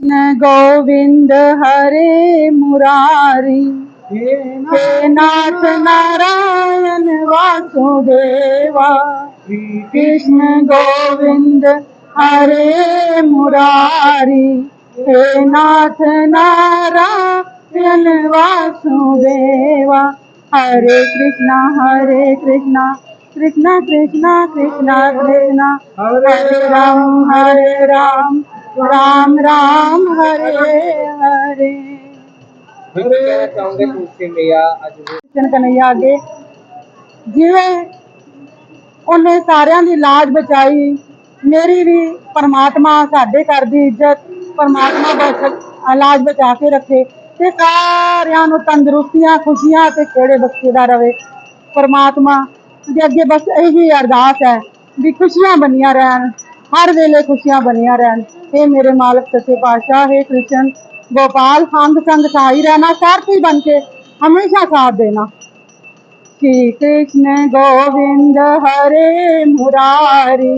कृष्ण गोविंद हरे मुरारी हे नाथ नारायण वासुदेवा कृष्ण गोविंद हरे मुरारी हे नाथ नारायण वासुदेवा हरे कृष्णा हरे कृष्णा कृष्णा कृष्णा कृष्णा कृष्णा हरे राम हरे राम ਰਾਮ ਰਾਮ ਹਰੇ ਹਰੇ। ਹਰੇ ਕਹਿਣਾ ਚਾਹੁੰਦੇ ਪੁੱਛੇ ਮਿਆ ਅੱਜ? ਕਿਨ ਕਨਈਆ ਅੱਗੇ? ਜਿਵੇਂ ਉਹਨੇ ਸਾਰਿਆਂ ਦੀ ਸਾਡੇ ਘਰ ਦੀ ਇੱਜ਼ਤ ਪਰਮਾਤਮਾ ਬਖਸ਼ ਲਾਜ ਬਚਾ ਕੇ ਰੱਖੇ ਤੇ ਸਾਰਿਆਂ ਨੂੰ ਤੰਦਰੁਸਤੀਆਂ ਖੁਸ਼ੀਆਂ ਤੇ ਖੇੜੇ ਬਖਸ਼ਦਾ ਰਵੇ। ਪਰਮਾਤਮਾ ਦੇ ਅੱਗੇ ਬਸ ਇਹੀ ਅਰਦਾਸ ਹੈ ਵੀ ਖੁਸ਼ੀਆਂ ਬਣੀਆਂ ਰਹਿਣ। ਹਰ ਵੇਲੇ ਖੁਸ਼ੀਆਂ ਬਣੀਆਂ ਰਹਿਣ हे ਮੇਰੇ ਮਾਲਕ ਸੱਚੇ ਪਾਤਸ਼ਾਹ हे ਕ੍ਰਿਸ਼ਨ ਗੋਪਾਲ ਸੰਗ ਸੰਗ ਸਾਈ ਰਹਿਣਾ ਸਾਰਥੀ ਬਣ ਕੇ ਹਮੇਸ਼ਾ ਸਾਥ ਦੇਣਾ श्री कृष्ण गोविंद हरे मुरारी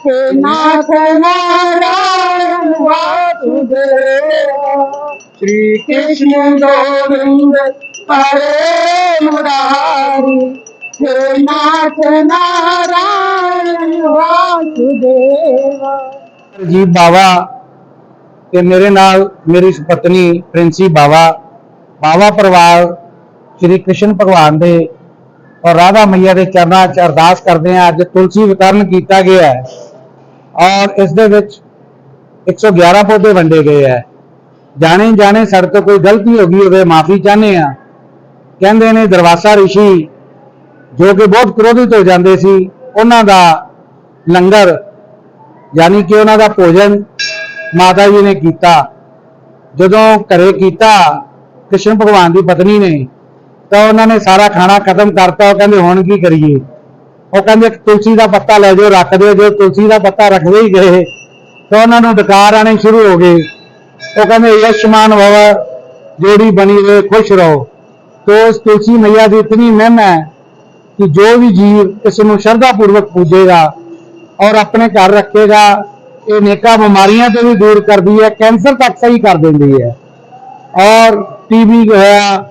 हे नाथ नारायण वासुदेव श्री कृष्ण गोविंद हरे मुरारी हे नाथ नारायण ਸੇਵਾ ਬਾਵਾ ਤੇ ਮੇਰੇ ਨਾਲ ਮੇਰੀ ਪਤਨੀ ਪ੍ਰਿੰਸੀ ਬਾਵਾ ਬਾਵਾ ਪਰਿਵਾਰ ਸ੍ਰੀ ਕ੍ਰਿਸ਼ਨ ਭਗਵਾਨ ਦੇ ਔਰ ਰਾਧਾ ਮਈਆ ਦੇ ਚਰਨਾਂ 'ਚ ਅਰਦਾਸ ਕਰਦੇ ਆ ਅੱਜ ਤੁਲਸੀ ਵਿਤਰਨ ਕੀਤਾ ਗਿਆ ਹੈ ਔਰ ਇਸ ਦੇ ਵਿੱਚ 111 ਪੌਦੇ ਵੰਡੇ ਗਏ ਹੈ। ਜਾਣੇ ਜਾਣੇ ਸਾਡੇ ਤੋਂ ਕੋਈ ਗਲਤੀ ਹੋ ਗਈ ਹੋਵੇ, ਮਾਫੀ ਚਾਹਨੇ ਆ ਕਹਿੰਦੇ ਨੇ ਦਰਵਾਸਾ ਰਿਸ਼ੀ ਜੋ ਕਿ ਬਹੁਤ ਕ੍ਰੋਧਿਤ ਹੋ ਜਾਂਦੇ ਸੀ, ਉਹਨਾਂ ਦਾ ਲੰਗਰ ਯਾਨੀ ਕਿ ਉਹਨਾਂ ਦਾ ਭੋਜਨ ਮਾਤਾ ਜੀ ਨੇ ਕੀਤਾ। ਜਦੋਂ ਘਰੇ ਕੀਤਾ, ਕ੍ਰਿਸ਼ਨ ਭਗਵਾਨ ਦੀ ਪਤਨੀ ਨੇ, ਤਾਂ ਉਹਨਾਂ ਨੇ ਸਾਰਾ ਖਾਣਾ ਖਤਮ ਕਰਤਾ। ਉਹ ਕਹਿੰਦੇ, ਹੁਣ ਕੀ ਕਰੀਏ? ਉਹ ਕਹਿੰਦੇ ਤੁਲਸੀ ਦਾ ਪੱਤਾ ਲੈ ਜਾਓ, ਰੱਖ ਦਿਓ। ਜੋ ਤੁਲਸੀ ਦਾ ਪੱਤਾ ਰੱਖਦੇ ਹੀ ਗਏ, ਤਾਂ ਉਹਨਾਂ ਨੂੰ ਡਕਾਰ ਆਣੇ ਸ਼ੁਰੂ ਹੋ ਗਏ ਉਹ ਕਹਿੰਦੇ, ਯਸ਼ਮਾਨ ਭਵ, ਜੋੜੀ ਬਣੀ ਰਹੇ ਖੁਸ਼ ਰਹੋ। ਤੋ ਉਸ ਤੁਲਸੀ ਮਈਆ ਦੀ ਇਤਨੀ ਮਹਿਮਾ ਹੈ ਕਿ ਜੋ ਵੀ ਜੀਵ ਇਸ ਨੂੰ ਸ਼ਰਧਾ ਪੂਰਵਕ ਪੂਜੇਗਾ ਔਰ ਆਪਣੇ ਘਰ ਰੱਖੇਗਾ, ਇਹ ਨੇਕਾ ਬਿਮਾਰੀਆਂ ਤੋਂ ਵੀ ਦੂਰ ਕਰਦੀ ਹੈ, ਕੈਂਸਰ ਤੱਕ ਸਹੀ ਕਰ ਦਿੰਦੀ ਹੈ। ਔਰ ਟੀਬੀ ਹੋਇਆ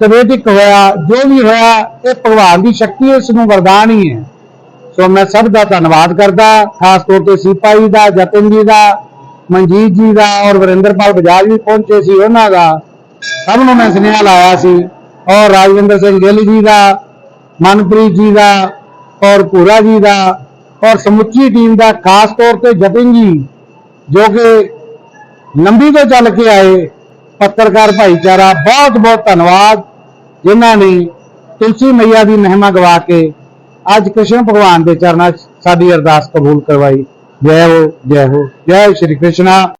ਤਵੇਦਿਕ ਹੋਇਆ, ਜੋ ਵੀ ਹੋਇਆ, ਇਹ ਭਗਵਾਨ ਦੀ ਸ਼ਕਤੀ ਇਸ ਨੂੰ ਵਰਦਾਨ ਹੀ ਹੈ। ਸੋ ਮੈਂ ਸਭ ਦਾ ਧੰਨਵਾਦ ਕਰਦਾ, ਖਾਸ ਤੌਰ ਤੇ ਸਿਪਾਹੀ ਦਾ ਜਤਨ ਜੀ ਦਾ, ਮਨਜੀਤ ਜੀ ਦਾ ਔਰ ਵਰਿੰਦਰਪਾਲ ਬਜਾਜ ਵੀ ਪਹੁੰਚੇ ਸੀ ਉਹਨਾਂ ਦਾ। ਸਭ ਨੂੰ ਮੈਂ ਸੁਨੇਹਾ ਲਾਇਆ ਸੀ। ਔਰ ਰਾਜਵਿੰਦਰ ਸਿੰਘ ਗਿੱਲ ਜੀ ਦਾ, ਮਨਪ੍ਰੀਤ ਜੀ ਦਾ ਔਰ ਪੂਰਾ ਜੀ ਦਾ ਔਰ ਸਮੁੱਚੀ ਟੀਮ ਦਾ ਖਾਸ ਤੌਰ ਤੇ ਜਤਨ ਜੀ, ਜੋ ਕਿ ਲੰਬੀ ਤੋਂ ਚੱਲ ਕੇ ਆਏ ਪੱਤਰਕਾਰ ਭਾਈਚਾਰਾ, ਬਹੁਤ ਬਹੁਤ ਧੰਨਵਾਦ। ਜਿਨ੍ਹਾਂ ਨੇ ਤੁਲਸੀ ਮਈਆ ਦੀ ਮਹਿਮਾ ਗਵਾ ਕੇ ਅੱਜ ਕ੍ਰਿਸ਼ਨ ਭਗਵਾਨ ਦੇ ਚਰਨਾਂ 'ਚ ਸਾਡੀ ਅਰਦਾਸ ਕਬੂਲ ਕਰਵਾਈ। ਜੈ ਹੋ ਜੈ ਹੋ, ਜੈ ਸ਼੍ਰੀ ਕ੍ਰਿਸ਼ਨਾ।